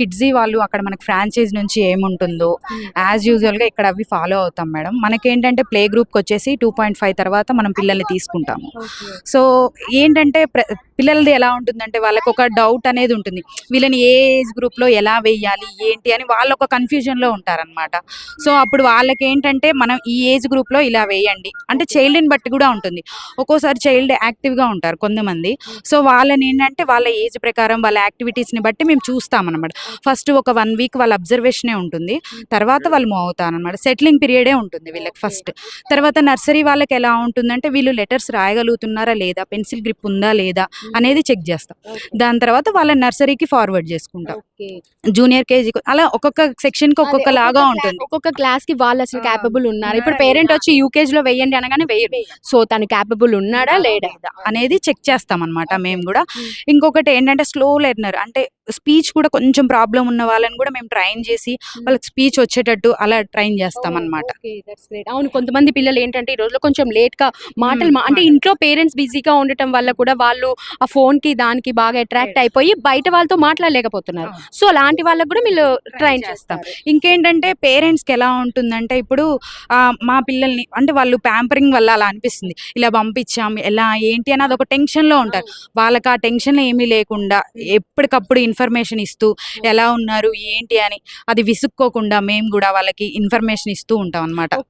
కిడ్జీ వాళ్ళు అక్కడ మనకి ఫ్రాంచైజ్ నుంచి ఏముంటుందో యాజ్ యూజువల్గా ఇక్కడ అవి ఫాలో అవుతాం మేడం. మనకేంటంటే ప్లే గ్రూప్కి వచ్చేసి టూ పాయింట్ ఫైవ్ తర్వాత మనం పిల్లల్ని తీసుకుంటాము. సో ఏంటంటే పిల్లలది ఎలా ఉంటుందంటే వాళ్ళకి ఒక డౌట్ అనేది ఉంటుంది. వీళ్ళని ఏ ఏజ్ గ్రూప్లో ఎలా వేయాలి ఏంటి అని వాళ్ళు ఒక కన్ఫ్యూజన్లో ఉంటారనమాట సో అప్పుడు వాళ్ళకి ఏంటంటే మనం ఈ ఏజ్ గ్రూప్లో ఇలా వేయండి. అంటే చైల్డ్ని బట్టి కూడా ఉంటుంది. ఒక్కోసారి చైల్డ్ యాక్టివ్గా ఉంటారు కొంతమంది. సో వాళ్ళని ఏంటంటే వాళ్ళ ఏజ్ ప్రకారం వాళ్ళ యాక్టివిటీస్ని బట్టి మేము చూస్తామన్నమాట. ఫస్ట్ ఒక వన్ వీక్ వాళ్ళ అబ్జర్వేషనే ఉంటుంది. తర్వాత వాళ్ళు మూవ్ అవుతారనమాట సెటిలింగ్ పీరియడే ఉంటుంది వీళ్ళకి ఫస్ట్. తర్వాత నర్సరీ వాళ్ళకి ఎలా ఉంటుందంటే వీళ్ళు లెటర్స్ రాయగలుగుతున్నారా లేదా పెన్సిల్ గ్రిప్ ఉందా లేదా అనేది చెక్ చేస్తాం. దాని తర్వాత వాళ్ళ నర్సరీకి ఫార్వర్డ్ చేసుకుంటాం. జూనియర్ కేజీ అలా ఒక్కొక్క సెక్షన్కి ఒక్కొక్క లాగా ఉంటుంది ఒక్కొక్క క్లాస్కి వాళ్ళు అసలు క్యాపబుల్ ఉన్నారు? ఇప్పుడు పేరెంట్? వచ్చి యూకేజీ లో వెయ్యండి అనగానే వెయ్యరు సో తను క్యాపబుల్ ఉన్నాడా లేడా అనేది చెక్ చేస్తాం అనమాట మేము కూడా. ఇంకొకటి ఏంటంటే స్లో లెర్నర్ అంటే స్పీచ్ కూడా కొంచెం ప్రాబ్లం ఉన్న వాళ్ళని కూడా మేము ట్రైన్ చేసి వాళ్ళకి స్పీచ్ వచ్చేటట్టు అలా ట్రైన్ చేస్తాం అనమాట. అవును కొంతమంది పిల్లలు ఏంటంటే ఈ రోజులో కొంచెం లేట్గా మాటలు అంటే. ఇంట్లో పేరెంట్స్ బిజీగా ఉండటం వల్ల కూడా వాళ్ళు ఆ ఫోన్కి దానికి బాగా అట్రాక్ట్. అయిపోయి బయట వాళ్ళతో మాట్లాడలేకపోతున్నారు. సో అలాంటి వాళ్ళకి కూడా వీళ్ళు ట్రైన్ చేస్తాం ఇంకేంటంటే పేరెంట్స్కి ఎలా ఉంటుందంటే ఇప్పుడు మా పిల్లల్ని అంటే వాళ్ళు ప్యాంపరింగ్ వల్ల అలా అనిపిస్తుంది. ఇలా పంపించాం ఎలా ఏంటి అని అదొక టెన్షన్లో ఉంటారు. వాళ్ళకి ఆ టెన్షన్ ఏమీ లేకుండా ఎప్పటికప్పుడు ఇన్ఫర్మేషన్ ఇస్తూ ఎలా ఉన్నారు ఏంటి అని అది విసుక్కోకుండా మేము కూడా వాళ్ళకి ఇన్ఫర్మేషన్ ఇస్తూ ఉంటాం అనమాట